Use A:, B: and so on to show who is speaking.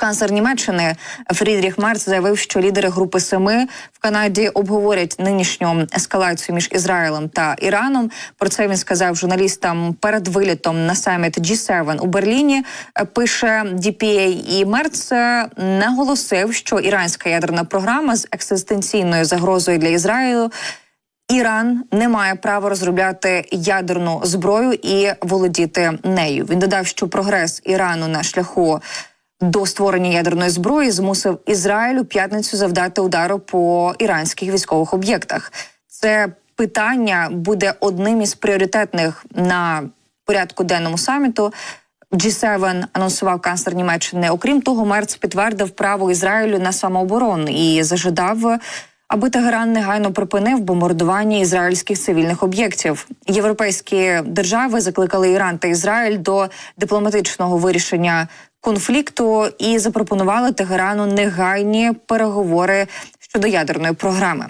A: Канцлер Німеччини Фрідріх Мерц заявив, що лідери групи Семи в Канаді обговорять нинішню ескалацію між Ізраїлем та Іраном. Про це він сказав журналістам перед вилітом на саміт G7 у Берліні. Пише DPA. і Мерц е, наголосив, що іранська ядерна програма з екзистенційною загрозою для Ізраїлю. Іран не має права розробляти ядерну зброю і володіти нею. Він додав, що прогрес Ірану на шляху до створення ядерної зброї змусив Ізраїль у п'ятницю завдати удару по іранських військових об'єктах. Це питання буде одним із пріоритетних на порядку денному саміту. G7 анонсував канцлер Німеччини. Окрім того, Мерц підтвердив право Ізраїлю на самооборону і зажадав, аби Тегеран негайно припинив бомбардування ізраїльських цивільних об'єктів. Європейські держави закликали Іран та Ізраїль до дипломатичного вирішення конфлікту і запропонували Тегерану негайні переговори щодо ядерної програми.